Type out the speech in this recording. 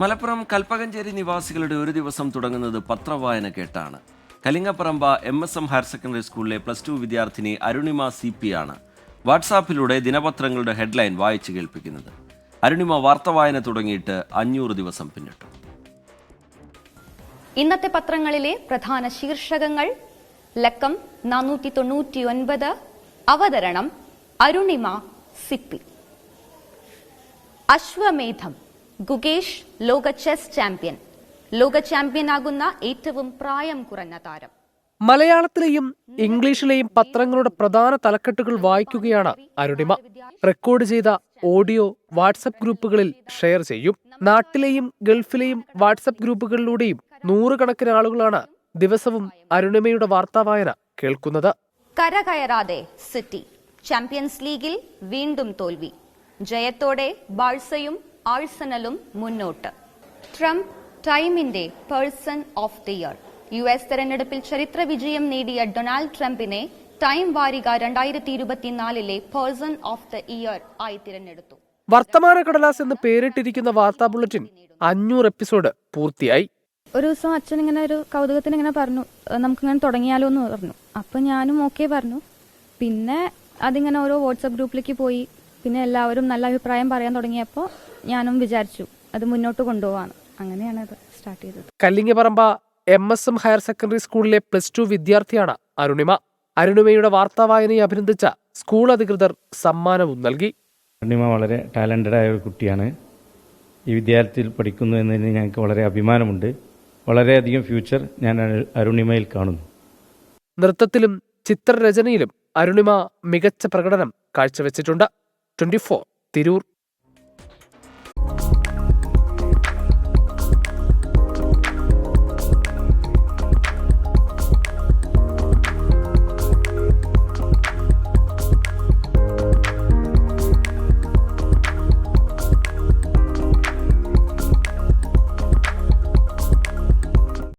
മലപ്പുറം കൽപ്പകഞ്ചേരി നിവാസികളുടെ ഒരു ദിവസം തുടങ്ങുന്നത് പത്രവായന കേട്ടാണ്. Kalingapparamba M S M higher secondary സ്കൂളിലെ പ്ലസ് ടു വിദ്യാർത്ഥിനി അരുണിമ സി പി ആണ്. വാട്സാപ്പിലൂടെ ദിനപത്രങ്ങളുടെ ഹെഡ്ലൈൻ വായിച്ചു കേൾപ്പിക്കുന്നത്. അരുണിമ വാർത്തവായന തുടങ്ങിയിട്ട് അഞ്ഞൂറ് ദിവസം പിന്നിട്ടു. ഇന്നത്തെ പത്രങ്ങളിലെ പ്രധാന ശീർഷകങ്ങൾ ലക്കം നാനൂറ്റി തൊണ്ണൂറ്റി ഒൻപത് അവതരണം അരുണിമ സിപ്പി അശ്വമേധം. ഗുഗേഷ് ലോക ചെസ് ചാമ്പ്യൻ. ലോക ചാമ്പ്യനാകുന്ന ഏറ്റവും പ്രായം കുറഞ്ഞ താരം. മലയാളത്തിലെയും ഇംഗ്ലീഷിലെയും പത്രങ്ങളുടെ പ്രധാന തലക്കെട്ടുകൾ വായിക്കുകയാണ് അരുണിമ. റെക്കോർഡ് ചെയ്ത ഓഡിയോ വാട്സപ്പ് ഗ്രൂപ്പുകളിൽ ഷെയർ ചെയ്യും. നാട്ടിലെയും ഗൾഫിലെയും വാട്സപ്പ് ഗ്രൂപ്പുകളിലൂടെയും നൂറുകണക്കിന് ആളുകളാണ് ദിവസവും അരുണിമയുടെ വാർത്താവായന കേൾക്കുന്നത്. കരകയറാതെ സിറ്റി. ചാമ്പ്യൻസ് ലീഗിൽ വീണ്ടും തോൽവി. ജയത്തോടെ ബാഴ്സയും ആഴ്സണലും മുന്നോട്ട്. ട്രംപ് ടൈമിന്റെ person of the year. U S തെരഞ്ഞെടുപ്പിൽ ചരിത്ര വിജയം നേടിയ ഡൊണാൾഡ് ട്രംപിനെ ടൈം വാരിക രണ്ടായിരത്തി ഇരുപത്തിനാലിലെ പേഴ്സൺ ഓഫ് ദ ഇയർ ആയി തിരഞ്ഞെടുത്തു. വർത്തമാന കടലാസ് എന്ന് പേരിട്ടിരിക്കുന്ന വാർത്താ ബുള്ളറ്റിൻ അഞ്ഞൂറ് എപ്പിസോഡ് പൂർത്തിയായി. ഒരു ദിവസം അച്ഛൻ ഇങ്ങനെ ഒരു കൗതുകത്തിന് ഇങ്ങനെ പറഞ്ഞു നമുക്ക് ഇങ്ങനെ തുടങ്ങിയാലോ എന്ന് പറഞ്ഞു. അപ്പൊ ഞാനും ഓക്കെ പറഞ്ഞു. പിന്നെ അതിങ്ങനെ ഓരോ വാട്സപ്പ് ഗ്രൂപ്പിലേക്ക് പോയി. പിന്നെ എല്ലാവരും നല്ല അഭിപ്രായം പറയാൻ തുടങ്ങിയപ്പോൾ ഞാനും വിചാരിച്ചു അത് മുന്നോട്ട് കൊണ്ടുപോവാണ് അങ്ങനെയാണ് അത് സ്റ്റാർട്ട് ചെയ്തത്. Kallingaparamba M S M higher secondary സ്കൂളിലെ പ്ലസ് ടു വിദ്യാർത്ഥിയാണ് അരുണിമ. അരുണിമയുടെ വാർത്താവായനയെ അഭിനന്ദിച്ച സ്കൂൾ അധികൃതർ സമ്മാനവും നൽകി. അരുണിമ വളരെ ടാലന്റഡ് ആയ ഒരു കുട്ടിയാണ്. ഈ വിദ്യാലയത്തിൽ പഠിക്കുന്നു എന്നതിന് ഞങ്ങൾക്ക് വളരെ അഭിമാനമുണ്ട്. വളരെയധികം ഫ്യൂച്ചർ ഞാൻ അരുണിമയിൽ കാണുന്നു. നൃത്തത്തിലും ചിത്രരചനയിലും അരുണിമ മികച്ച പ്രകടനം കാഴ്ചവെച്ചിട്ടുണ്ട്. ട്വന്റി തിരൂർ.